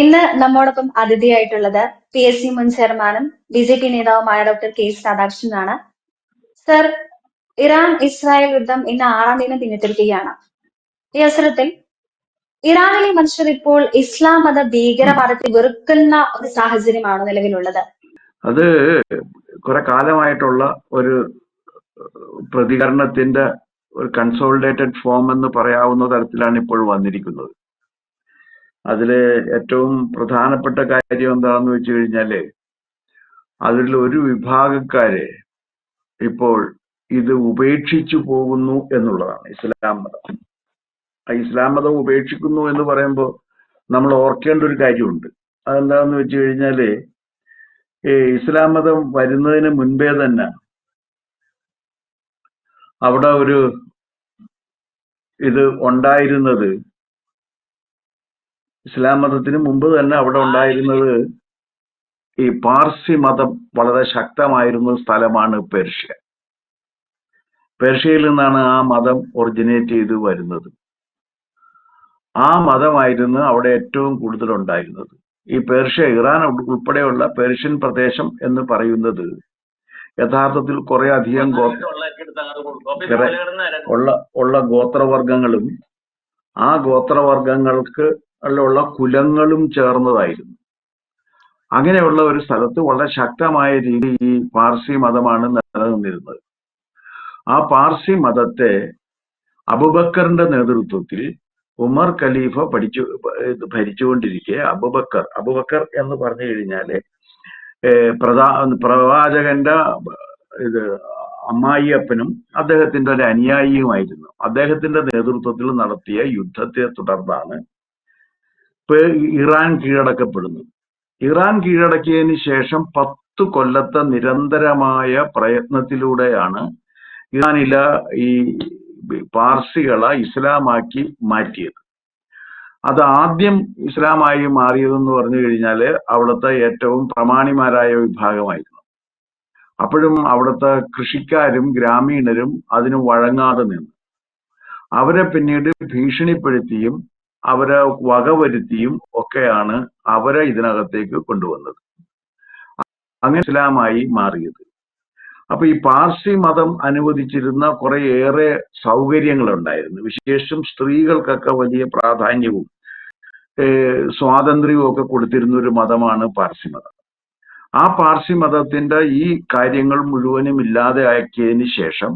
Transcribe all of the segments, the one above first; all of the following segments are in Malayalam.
ഇന്ന് നമ്മോടൊപ്പം അതിഥിയായിട്ടുള്ളത് പി എസ് സി മുൻ ചെയർമാനും ബി ജെ പി നേതാവുമായ ഡോക്ടർ കെ രാധാകൃഷ്ണനാണ് സർ ഇറാൻ ഇസ്രായേൽ യുദ്ധം ഇന്ന് ആറാം ദിനം പിന്നിട്ടിരിക്കുകയാണ്. ഈ അവസരത്തിൽ ഇറാനിലെ മനുഷ്യർ ഇപ്പോൾ ഇസ്ലാം മത ഭീകരവാദത്തെ വെറുക്കുന്ന ഒരു സാഹചര്യമാണ് നിലവിലുള്ളത്. അത് കുറെ കാലമായിട്ടുള്ള ഒരു പ്രതികരണത്തിന്റെ ഒരു കൺസോളിഡേറ്റഡ് ഫോം എന്ന് പറയാവുന്ന തരത്തിലാണ് ഇപ്പോൾ വന്നിരിക്കുന്നത്. അതിൽ ഏറ്റവും പ്രധാനപ്പെട്ട കാര്യം എന്താണെന്ന് വെച്ച് കഴിഞ്ഞാൽ അതിൽ ഒരു വിഭാഗക്കാരെ ഇപ്പോൾ ഇത് ഉപേക്ഷിച്ചു പോകുന്നു എന്നുള്ളതാണ് ഇസ്ലാം മതം. ഇസ്ലാം മതം ഉപേക്ഷിക്കുന്നു എന്ന് പറയുമ്പോൾ നമ്മൾ ഓർക്കേണ്ട ഒരു കാര്യമുണ്ട്. അതെന്താണെന്ന് വെച്ച് കഴിഞ്ഞാൽ ഇസ്ലാം മതം വരുന്നതിന് മുൻപേ തന്നെ അവിടെ ഒരു ഇത് ഉണ്ടായിരുന്നത് ഇസ്ലാം മതത്തിന് മുമ്പ് തന്നെ അവിടെ ഉണ്ടായിരുന്നത് ഈ പാർസി മതം വളരെ ശക്തമായിരുന്ന സ്ഥലമാണ് പേർഷ്യ. പേർഷ്യയിൽ നിന്നാണ് ആ മതം ഒറിജിനേറ്റ് ചെയ്ത് വരുന്നത്. ആ മതമായിരുന്നു അവിടെ ഏറ്റവും കൂടുതൽ ഉണ്ടായിരുന്നത്. ഈ പേർഷ്യ ഇറാൻ ഉൾപ്പെടെയുള്ള പേർഷ്യൻ പ്രദേശം എന്ന് പറയുന്നത് യഥാർത്ഥത്തിൽ കുറെ അധികം ഉള്ള ഉള്ള ഗോത്രവർഗങ്ങളും ആ ഗോത്രവർഗങ്ങൾക്ക് ഉള്ള കുലങ്ങളും ചേർന്നതായിരുന്നു. അങ്ങനെയുള്ള ഒരു സ്ഥലത്ത് വളരെ ശക്തമായ രീതി ഈ പാർസി മതമാണ് നിലനിന്നിരുന്നത്. ആ പാർസി മതത്തെ അബുബക്കറിന്റെ നേതൃത്വത്തിൽ ഉമർ ഖലീഫ പഠിച്ചു ഭരിച്ചുകൊണ്ടിരിക്കെ. അബുബക്കർ അബുബക്കർ എന്ന് പറഞ്ഞു കഴിഞ്ഞാൽ പ്രധാ പ്രവാചകന്റെ ഇത് അമ്മായിയപ്പനും അദ്ദേഹത്തിന്റെ ഒരു അനുയായിയുമായിരുന്നു. അദ്ദേഹത്തിന്റെ നേതൃത്വത്തിൽ നടത്തിയ യുദ്ധത്തെ തുടർന്നാണ് ഇറാൻ കീഴടക്കപ്പെടുന്നു. ഇറാൻ കീഴടക്കിയതിന് ശേഷം പത്ത് കൊല്ലത്തെ നിരന്തരമായ പ്രയത്നത്തിലൂടെയാണ് ഇറാനില ഈ പാർസികളെ ഇസ്ലാമാക്കി മാറ്റിയത്. അത് ആദ്യം ഇസ്ലാമായി മാറിയതെന്ന് പറഞ്ഞു കഴിഞ്ഞാൽ അവിടുത്തെ ഏറ്റവും പ്രമാണിമാരായ വിഭാഗമായിരുന്നു. അപ്പോഴും അവിടുത്തെ കൃഷിക്കാരും ഗ്രാമീണരും അതിന് വഴങ്ങാതെ നിന്നു. അവരെ പിന്നീട് ഭീഷണിപ്പെടുത്തിയും അവരെ വകവരുത്തിയും ഒക്കെയാണ് അവരെ ഇതിനകത്തേക്ക് കൊണ്ടുവന്നത്. അങ്ങനെ ഇസ്ലാമായി മാറിയത്. അപ്പൊ ഈ പാർസി മതം അനുവദിച്ചിരുന്ന കുറേയേറെ സൗകര്യങ്ങൾ ഉണ്ടായിരുന്നു വിശേഷം സ്ത്രീകൾക്കൊക്കെ വലിയ പ്രാധാന്യവും സ്വാതന്ത്ര്യവും ഒക്കെ കൊടുത്തിരുന്ന ഒരു മതമാണ് പാർസി മതം. ആ പാർസി മതത്തിന്റെ ഈ കാര്യങ്ങൾ മുഴുവനും ഇല്ലാതെ ആക്കിയതിന് ശേഷം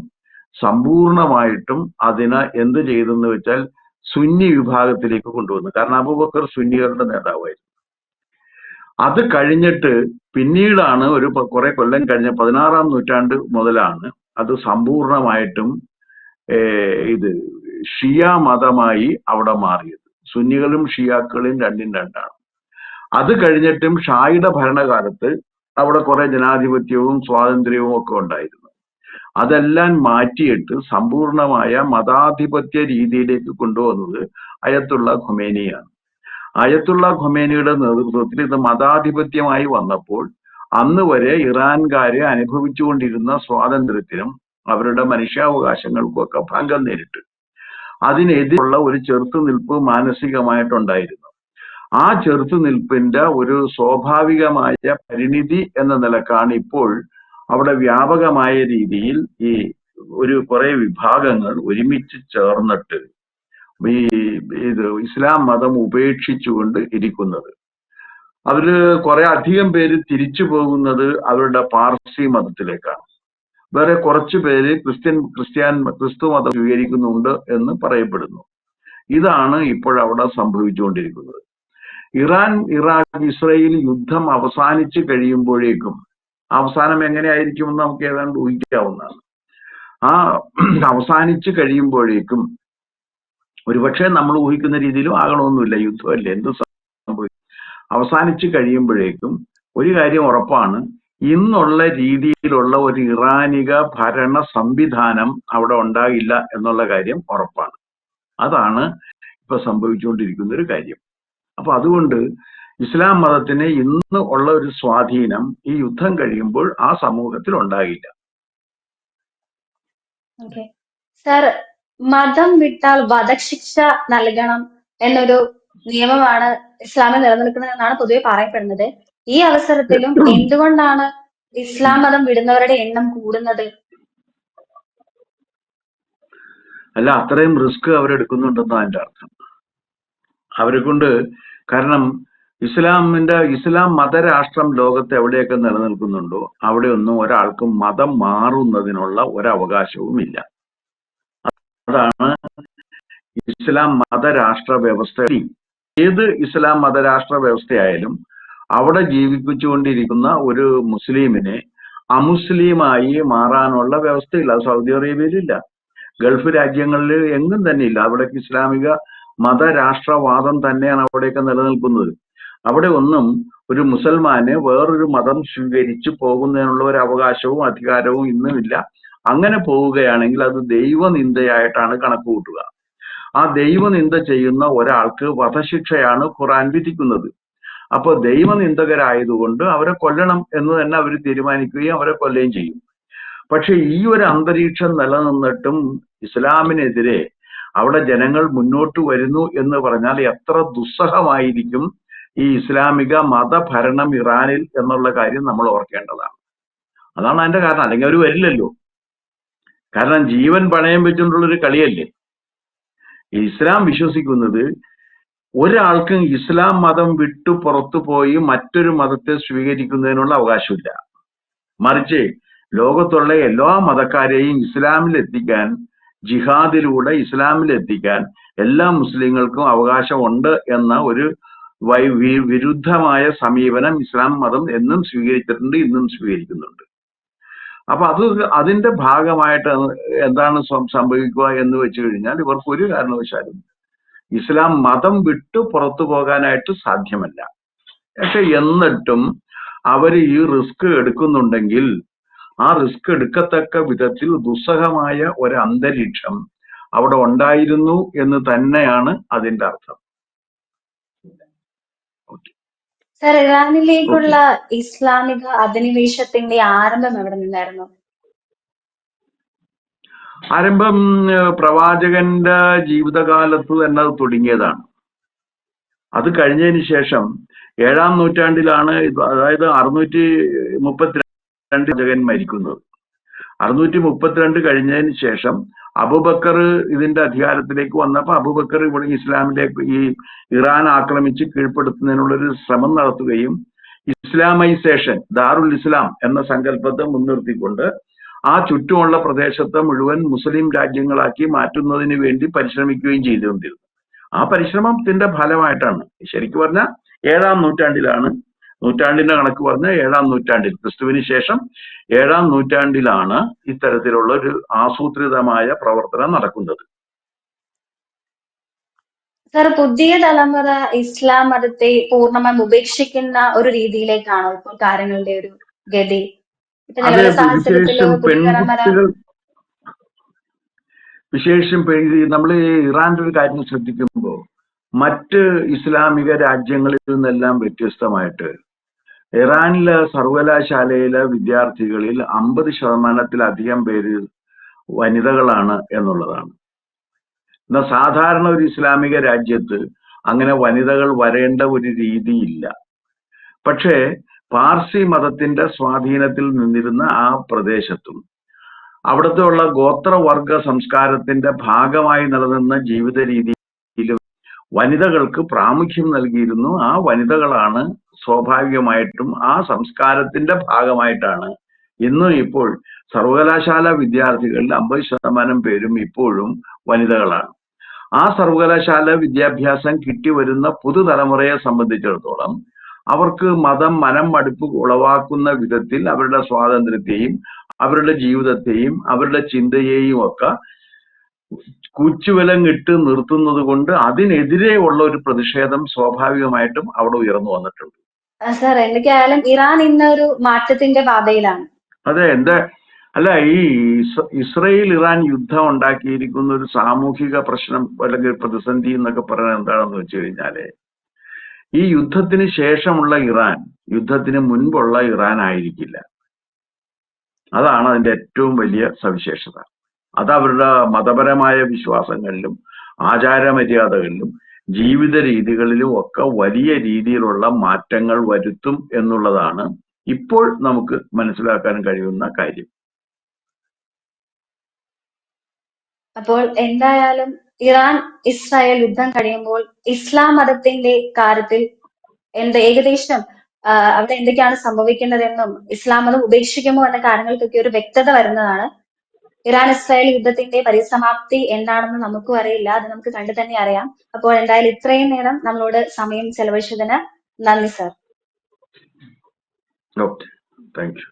സമ്പൂർണമായിട്ടും അതിനെ എന്ത് ചെയ്തെന്ന് വെച്ചാൽ സുന്നി വിഭാഗത്തിലേക്ക് കൊണ്ടുവന്നു. കാരണം അബൂബക്കർ സുന്നികളുടെ നേതാവായിരുന്നു. അത് കഴിഞ്ഞിട്ട് പിന്നീടാണ് ഒരു കുറെ കൊല്ലം കഴിഞ്ഞ പതിനാറാം നൂറ്റാണ്ട് മുതലാണ് അത് സമ്പൂർണമായിട്ടും ഇത് ഷിയ മതമായി അവിടെ മാറിയത്. സുന്നികളും ഷിയാക്കളും രണ്ടും രണ്ടാണ്. അത് കഴിഞ്ഞിട്ടും ഷായുടെ ഭരണകാലത്ത് അവിടെ കുറെ ജനാധിപത്യവും സ്വാതന്ത്ര്യവും ഒക്കെ ഉണ്ടായിരുന്നു. അതെല്ലാം മാറ്റിയിട്ട് സമ്പൂർണമായ മതാധിപത്യ രീതിയിലേക്ക് കൊണ്ടുവന്നത് അയത്തുള്ള ഖൊമേനിയാണ്. അയത്തുള്ള ഖുമേനിയുടെ നേതൃത്വത്തിൽ ഇത് മതാധിപത്യമായി വന്നപ്പോൾ അന്ന് വരെ ഇറാൻകാരെ അനുഭവിച്ചുകൊണ്ടിരുന്ന സ്വാതന്ത്ര്യത്തിനും അവരുടെ മനുഷ്യാവകാശങ്ങൾക്കും ഒക്കെ ഭംഗം നേരിട്ട്. അതിനെതിരുള്ള ഒരു ചെറുത്തുനിൽപ്പ് മാനസികമായിട്ടുണ്ടായിരുന്നു. ആ ചെറുത്തുനിൽപ്പിന്റെ ഒരു സ്വാഭാവികമായ പരിണിതി എന്ന നിലക്കാണ് ഇപ്പോൾ അവിടെ വ്യാപകമായ രീതിയിൽ ഈ ഒരു കുറെ വിഭാഗങ്ങൾ ഒരുമിച്ച് ചേർന്നിട്ട് ഈ ഇത് ഇസ്ലാം മതം ഉപേക്ഷിച്ചുകൊണ്ട് ഇരിക്കുന്നത്. അവർ കുറെ അധികം പേര് തിരിച്ചു പോകുന്നത് അവരുടെ പാർസി മതത്തിലേക്കാണ്. വേറെ കുറച്ചു പേര് ക്രിസ്ത്യൻ ക്രിസ്ത്യാൻ ക്രിസ്തു മതം സ്വീകരിക്കുന്നുണ്ട് എന്ന് പറയപ്പെടുന്നു. ഇതാണ് ഇപ്പോഴവിടെ സംഭവിച്ചുകൊണ്ടിരിക്കുന്നത്. ഇറാൻ ഇറാഖ് ഇസ്രയേൽ യുദ്ധം അവസാനിച്ചു കഴിയുമ്പോഴേക്കും അവസാനം എങ്ങനെയായിരിക്കുമെന്ന് നമുക്ക് ഏതാണ്ട് ഊഹിക്കാവുന്നതാണ്. ആ അവസാനിച്ച് കഴിയുമ്പോഴേക്കും ഒരുപക്ഷെ നമ്മൾ ഊഹിക്കുന്ന രീതിയിലും ആകണമൊന്നുമില്ല യുദ്ധമല്ലേ? എന്ത് സംഭവിക്കും? അവസാനിച്ചു കഴിയുമ്പോഴേക്കും ഒരു കാര്യം ഉറപ്പാണ്. ഇന്നുള്ള രീതിയിലുള്ള ഒരു ഇറാനിക ഭരണ സംവിധാനം അവിടെ ഉണ്ടാകില്ല എന്നുള്ള കാര്യം ഉറപ്പാണ്. അതാണ് ഇപ്പൊ സംഭവിച്ചുകൊണ്ടിരിക്കുന്ന ഒരു കാര്യം. അപ്പൊ അതുകൊണ്ട് ഇസ്ലാം മതത്തിന് ഇന്ന് ഉള്ള ഒരു സ്വാധീനം ഈ യുദ്ധം കഴിയുമ്പോൾ ആ സമൂഹത്തിൽ ഉണ്ടാകില്ല സർ മതം വിട്ടാൽ വധശിക്ഷ നൽകണം എന്നൊരു നിയമമാണ് ഇസ്ലാമിൽ നിലനിൽക്കുന്നത് എന്നാണ് പൊതുവെ പറയപ്പെടുന്നത്. ഈ അവസരത്തിലും എന്തുകൊണ്ടാണ് ഇസ്ലാം മതം വിടുന്നവരുടെ എണ്ണം കൂടുന്നത്? അല്ല അത്രയും റിസ്ക് അവരെടുക്കുന്നുണ്ടെന്നാണ് അതിന്റെ അർത്ഥം. അവരെ കൊണ്ട് കാരണം ഇസ്ലാമിന്റെ ഇസ്ലാം മതരാഷ്ട്രം ലോകത്ത് എവിടെയൊക്കെ നിലനിൽക്കുന്നുണ്ടോ അവിടെയൊന്നും ഒരാൾക്കും മതം മാറുന്നതിനുള്ള ഒരവകാശവുമില്ല. അതാണ് ഇസ്ലാം മതരാഷ്ട്ര വ്യവസ്ഥ. ഏത് ഇസ്ലാം മതരാഷ്ട്ര വ്യവസ്ഥയായാലും അവിടെ ജീവിപ്പിച്ചുകൊണ്ടിരിക്കുന്ന ഒരു മുസ്ലിമിനെ അമുസ്ലിമായി മാറാനുള്ള വ്യവസ്ഥയില്ല. സൗദി അറേബ്യയിലില്ല. ഗൾഫ് രാജ്യങ്ങളിൽ എങ്ങും തന്നെ ഇല്ല അവിടേക്ക് ഇസ്ലാമിക മതരാഷ്ട്രവാദം തന്നെയാണ് അവിടെയൊക്കെ നിലനിൽക്കുന്നത്. അവിടെ ഒന്നും ഒരു മുസൽമാന് വേറൊരു മതം സ്വീകരിച്ച് പോകുന്നതിനുള്ള ഒരു അവകാശവും അധികാരവും ഇന്നുമില്ല അങ്ങനെ പോവുകയാണെങ്കിൽ അത് ദൈവനിന്ദയായിട്ടാണ് കണക്ക് കൂട്ടുക ആ ദൈവനിന്ദ ചെയ്യുന്ന ഒരാൾക്ക് വധശിക്ഷയാണ് ഖുറാൻ വിധിക്കുന്നത്. അപ്പോൾ ദൈവനിന്ദകരായതുകൊണ്ട് അവരെ കൊല്ലണം എന്ന് തന്നെ അവർ തീരുമാനിക്കുകയും അവരെ കൊല്ലുകയും ചെയ്യും. പക്ഷെ ഈ ഒരു അന്തരീക്ഷം നിലനിന്നിട്ടും ഇസ്ലാമിനെതിരെ അവിടെ ജനങ്ങൾ മുന്നോട്ട് വരുന്നു എന്ന് പറഞ്ഞാൽ എത്ര ദുസ്സഹമായിരിക്കും ഈ ഇസ്ലാമിക മതഭരണം ഇറാനിൽ എന്നുള്ള കാര്യം നമ്മൾ ഓർക്കേണ്ടതാണ്. അതാണ് അതിന്റെ കാരണം. അല്ലെങ്കിൽ അവർ വരില്ലല്ലോ. കാരണം ജീവൻ പണയം വെച്ചുകൊണ്ടുള്ളൊരു കളിയല്ലേ? ഇസ്ലാം വിശ്വസിക്കുന്നത് ഒരാൾക്കും ഇസ്ലാം മതം വിട്ടു പുറത്തു പോയി മറ്റൊരു മതത്തെ സ്വീകരിക്കുന്നതിനുള്ള അവകാശമില്ല. മറിച്ച് ലോകത്തുള്ള എല്ലാ മതക്കാരെയും ഇസ്ലാമിൽ എത്തിക്കാൻ ജിഹാദിലൂടെ ഇസ്ലാമിൽ എത്തിക്കാൻ എല്ലാ മുസ്ലിങ്ങൾക്കും അവകാശമുണ്ട് എന്ന ഒരു വിരുദ്ധമായ സമീപനം ഇസ്ലാം മതം എന്നും സ്വീകരിച്ചിട്ടുണ്ട് ഇന്നും സ്വീകരിക്കുന്നുണ്ട്. അപ്പൊ അത് അതിന്റെ ഭാഗമായിട്ട് എന്താണ് സംഭവിക്കുക എന്ന് വെച്ച് കഴിഞ്ഞാൽ ഇവർക്ക് ഒരു കാരണവശാലും ഇസ്ലാം മതം വിട്ടു പുറത്തു പോകാനായിട്ട് സാധ്യമല്ല. പക്ഷെ എന്നിട്ടും അവർ ഈ റിസ്ക് എടുക്കുന്നുണ്ടെങ്കിൽ ആ റിസ്ക് എടുക്കത്തക്ക വിധത്തിൽ ദുസ്സഹമായ ഒരു അന്തരീക്ഷം അവിടെ ഉണ്ടായിരുന്നു എന്ന് തന്നെയാണ് അതിന്റെ അർത്ഥം. സർ ഇറാനിലേക്കുള്ള ഇസ്ലാമിക അധിനിവേശത്തിന്റെ ആരംഭം എവിടെ നിന്നായിരുന്നു? ആരംഭം പ്രവാചകന്റെ ജീവിതകാലത്ത് തന്നെ അത് തുടങ്ങിയതാണ്. അത് കഴിഞ്ഞതിന് ശേഷം ഏഴാം നൂറ്റാണ്ടിലാണ് അതായത് അറുന്നൂറ്റി മുപ്പത്തിരണ്ട് പ്രവാചകൻ മരിക്കുന്നത്. അറുന്നൂറ്റി മുപ്പത്തിരണ്ട് കഴിഞ്ഞതിന് ശേഷം അബുബക്കർ ഇതിന്റെ അധികാരത്തിലേക്ക് വന്നപ്പോൾ അബുബക്കർ ഇവിടെ ഇസ്ലാമിലേക്ക് ഈ ഇറാൻ ആക്രമിച്ച് കീഴ്പ്പെടുത്തുന്നതിനുള്ളൊരു ശ്രമം നടത്തുകയും ഇസ്ലാമൈസേഷൻ ദാറുൽ ഇസ്ലാം എന്ന സങ്കല്പത്തെ മുൻനിർത്തിക്കൊണ്ട് ആ ചുറ്റുമുള്ള പ്രദേശത്തെ മുഴുവൻ മുസ്ലിം രാജ്യങ്ങളാക്കി മാറ്റുന്നതിന് വേണ്ടി പരിശ്രമിക്കുകയും ചെയ്തുകൊണ്ടിരുന്നു. ആ പരിശ്രമത്തിന്റെ ഫലമായിട്ടാണ്. ശരിക്കും പറഞ്ഞാൽ ഏഴാം നൂറ്റാണ്ടിലാണ് നൂറ്റാണ്ടിന്റെ കണക്ക് പറഞ്ഞ ഏഴാം നൂറ്റാണ്ടിൽ ക്രിസ്തുവിന് ശേഷം ഏഴാം നൂറ്റാണ്ടിലാണ് ഇത്തരത്തിലുള്ള ഒരു ആസൂത്രിതമായ പ്രവർത്തനം നടക്കുന്നത്. സർ പുതിയ തലമുറ ഇസ്ലാം മതത്തെ പൂർണമായും ഉപേക്ഷിക്കുന്ന ഒരു രീതിയിലേക്കാണോ ഇപ്പോൾ കാര്യങ്ങളുടെ ഒരു ഗതി? പെൺകുട്ടികൾ വിശേഷം നമ്മൾ ഇറാന്റെ ഒരു കാര്യം ശ്രദ്ധിക്കുമ്പോൾ മറ്റ് ഇസ്ലാമിക രാജ്യങ്ങളിൽ നിന്നെല്ലാം വ്യത്യസ്തമായിട്ട് ഇറാനിലെ സർവകലാശാലയിലെ വിദ്യാർത്ഥികളിൽ അമ്പത് ശതമാനത്തിലധികം പേര് വനിതകളാണ് എന്നുള്ളതാണ്. എന്നാൽ സാധാരണ ഒരു ഇസ്ലാമിക രാജ്യത്ത് അങ്ങനെ വനിതകൾ വരേണ്ട ഒരു രീതിയില്ല. പക്ഷേ പാർസി മതത്തിന്റെ സ്വാധീനത്തിൽ നിന്നിരുന്ന ആ പ്രദേശത്തും അവിടുത്തെ ഉള്ള ഗോത്രവർഗ സംസ്കാരത്തിന്റെ ഭാഗമായി നിലനിന്ന ജീവിത രീതിയിലും വനിതകൾക്ക് പ്രാമുഖ്യം നൽകിയിരുന്നു ആ വനിതകളാണ് സ്വാഭാവികമായിട്ടും ആ സംസ്കാരത്തിന്റെ ഭാഗമായിട്ടാണ് ഇന്നും ഇപ്പോൾ സർവകലാശാല വിദ്യാർത്ഥികളിൽ അമ്പത് ശതമാനം പേരും ഇപ്പോഴും വനിതകളാണ്. ആ സർവകലാശാല വിദ്യാഭ്യാസം കിട്ടി വരുന്ന പുതുതലമുറയെ സംബന്ധിച്ചിടത്തോളം അവർക്ക് മതം മനം മടുപ്പ് ഉളവാക്കുന്ന വിധത്തിൽ അവരുടെ സ്വാതന്ത്ര്യത്തെയും അവരുടെ ജീവിതത്തെയും അവരുടെ ചിന്തയെയും ഒക്കെ കൂച്ചുവിലങ്ങിട്ട് നിർത്തുന്നത് കൊണ്ട് അതിനെതിരെയുള്ള ഒരു പ്രതിഷേധം സ്വാഭാവികമായിട്ടും അവിടെ ഉയർന്നു വന്നിട്ടുണ്ട്. സർ എന്തൊക്കെയായാലും ഇറാൻ ഇന്നൊരു മാറ്റത്തിന്റെ പാതയിലാണ്. അതെ എന്താ അല്ല ഈ ഇസ് ഇസ്രയേൽ ഇറാൻ യുദ്ധം ഉണ്ടാക്കിയിരിക്കുന്ന ഒരു സാമൂഹിക പ്രശ്നം അല്ലെങ്കിൽ പ്രതിസന്ധി എന്നൊക്കെ പറയുന്നത് എന്താണെന്ന് വെച്ച് കഴിഞ്ഞാൽ ഈ യുദ്ധത്തിന് ശേഷമുള്ള ഇറാൻ യുദ്ധത്തിന് മുൻപുള്ള ഇറാൻ ആയിരിക്കില്ല. അതാണ് അതിന്റെ ഏറ്റവും വലിയ സവിശേഷത. അത് അവരുടെ മതപരമായ വിശ്വാസങ്ങളിലും ആചാരമര്യാദകളിലും ജീവിത രീതികളിലും ഒക്കെ വലിയ രീതിയിലുള്ള മാറ്റങ്ങൾ വരുത്തും എന്നുള്ളതാണ് ഇപ്പോൾ നമുക്ക് മനസ്സിലാക്കാൻ കഴിയുന്ന കാര്യം. അപ്പോൾ എന്തായാലും ഇറാൻ ഇസ്രായേൽ യുദ്ധം കഴിയുമ്പോൾ ഇസ്ലാം മതത്തിന്റെ കാര്യത്തിൽ എന്ത് ഏകദേശം അവിടെ എന്തൊക്കെയാണ് സംഭവിക്കുന്നതെന്നും ഇസ്ലാം മതം ഉപേക്ഷിക്കുമോ എന്ന കാര്യങ്ങൾക്കൊക്കെ ഒരു വ്യക്തത വരുന്നതാണ്. ഇറാൻ ഇസ്രായേൽ യുദ്ധത്തിന്റെ പരിസമാപ്തി എന്താണെന്ന് നമുക്കും അറിയില്ല. അത് നമുക്ക് കണ്ടു തന്നെ അറിയാം. അപ്പോൾ എന്തായാലും ഇത്രയും നേരം നമ്മളോട് സമയം ചെലവഴിച്ചതിന് നന്ദി സർ. ഓക്കെ. Thank you.